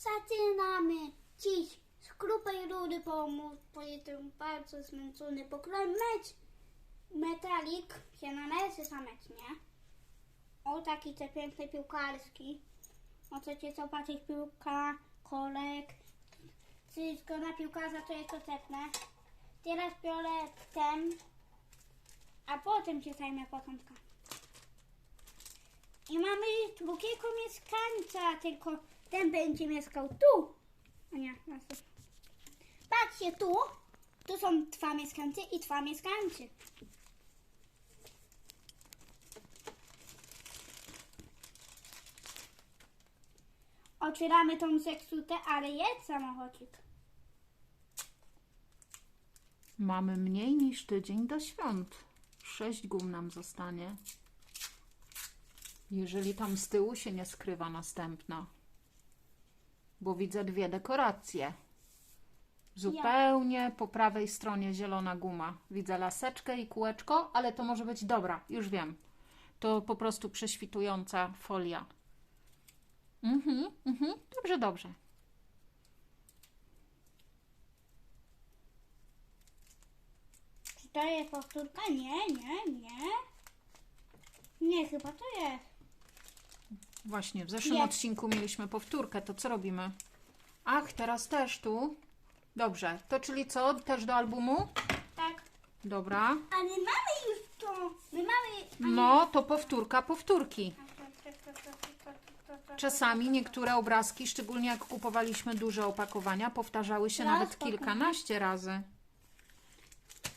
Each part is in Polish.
Zaczynamy dziś z grubej rury pomóc, bo jestem bardzo zmęczony. Pograłem mecz. Metalik się należy za mecz, nie? O, taki te piękny piłkarski. Możecie zobaczyć piłka, kolek. Wszystko na piłkarza to jest dostępne. Teraz biorę ten, a potem się zajmę początka. I mamy drugiego mieszkańca, tylko ten będzie mieszkał tu. A nie. Patrzcie, tu, tu są dwa mieszkańcy i dwa mieszkańcy. Otwieramy tą zepsutę, ale jest samochodzik. Mamy mniej niż tydzień do świąt. Sześć gum nam zostanie. Jeżeli tam z tyłu się nie skrywa następna. Bo widzę dwie dekoracje. Zupełnie po prawej stronie zielona guma. Widzę laseczkę i kółeczko, ale to może być dobra, już wiem. To po prostu prześwitująca folia. Mhm, mhm, dobrze, dobrze. Czy to jest powtórka? Nie, nie, nie. Nie, chyba to jest. Właśnie, w zeszłym Nie. odcinku mieliśmy powtórkę, to co robimy? Ach, teraz też tu. Dobrze, to czyli co? Też do albumu? Tak. Dobra. Ale mamy już to. My mamy... No, to powtórka powtórki. Czasami niektóre obrazki, szczególnie jak kupowaliśmy duże opakowania, powtarzały się Raz nawet pokażę. kilkanaście razy.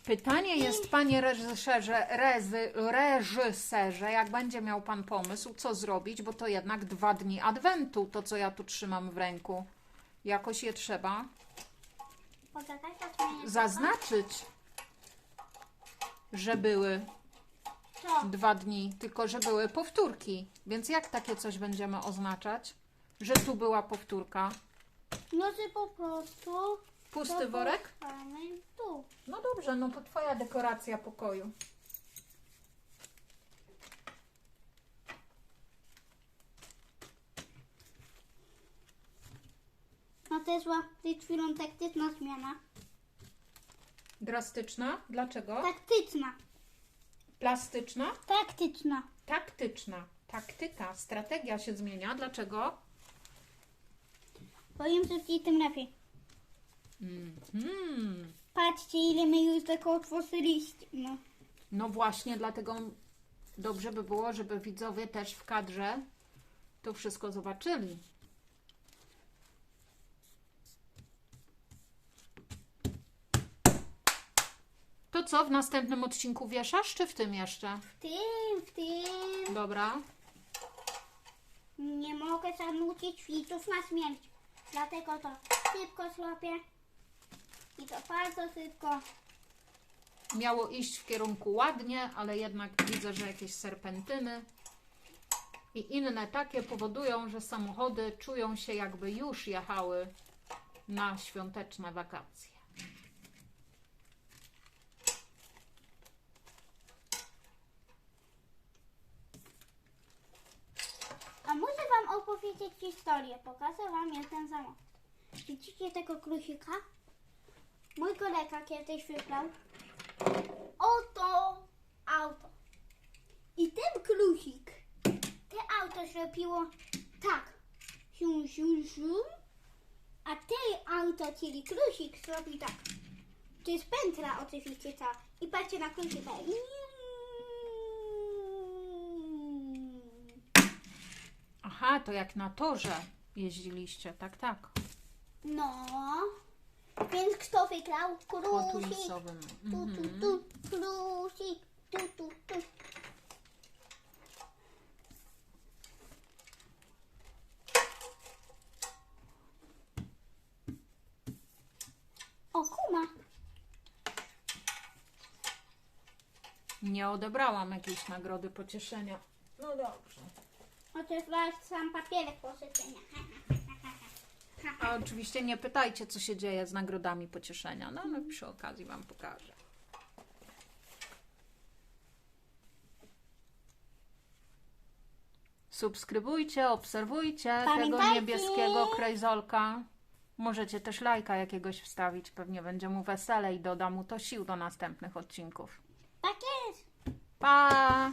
Pytanie jest, panie reżyserze, rezy, reżyserze, jak będzie miał pan pomysł, co zrobić, bo to jednak dwa dni adwentu, to co ja tu trzymam w ręku. Jakoś je trzeba Poczekaj, zaznaczyć, że były Co? dwa dni, tylko że były powtórki. Więc jak takie coś będziemy oznaczać? Że tu była powtórka. No, że po prostu... Pusty worek? postawimy tu. No dobrze, no to twoja dekoracja pokoju. No to jest łapy chwilą taktyczna zmiana. Drastyczna? Dlaczego? Taktyczna. Plastyczna? Taktyczna. Taktyczna. Taktyka, strategia się zmienia. Dlaczego? Bo im szybciej, tym lepiej. Mhm. Patrzcie, ile my już tego otworzyliście. No. No właśnie, dlatego dobrze by było, żeby widzowie też w kadrze to wszystko zobaczyli. To co, w następnym odcinku wieszasz, czy w tym jeszcze? W tym, w tym. Dobra. Nie mogę zanucić widzów na śmierć. Dlatego to szybko złapię. I to bardzo szybko. Miało iść w kierunku ładnie, ale jednak widzę, że jakieś serpentyny i inne takie powodują, że samochody czują się jakby już jechały na świąteczne wakacje. A muszę Wam opowiedzieć historię. Pokażę Wam jeden samochód. Widzicie tego klusika? Mój kolega kiedyś wybrał oto auto. I ten klusik, te auto zrobiło tak. Sium, sium, sium. A te auto, czyli klusik, zrobi tak. To jest pętla oczywiście ta. I patrzcie na klusika. Aha, to jak na torze jeździliście, tak, tak. No. Więc kto wygrał? Po Klusik. tulisowym. Tu, tu, Mhm. tu, klusik. Tu, tu, tu. O, kuma. Nie odebrałam jakiejś nagrody pocieszenia. No dobrze. O, to jest wasz sam papierek pożyczenia. A oczywiście nie pytajcie, co się dzieje z nagrodami pocieszenia. No, ale przy okazji Wam pokażę. Subskrybujcie, obserwujcie tego Pamiętajcie. niebieskiego krajzolka. Możecie też lajka jakiegoś wstawić, pewnie będzie mu wesele i doda mu to sił do następnych odcinków. Tak jest. Pa!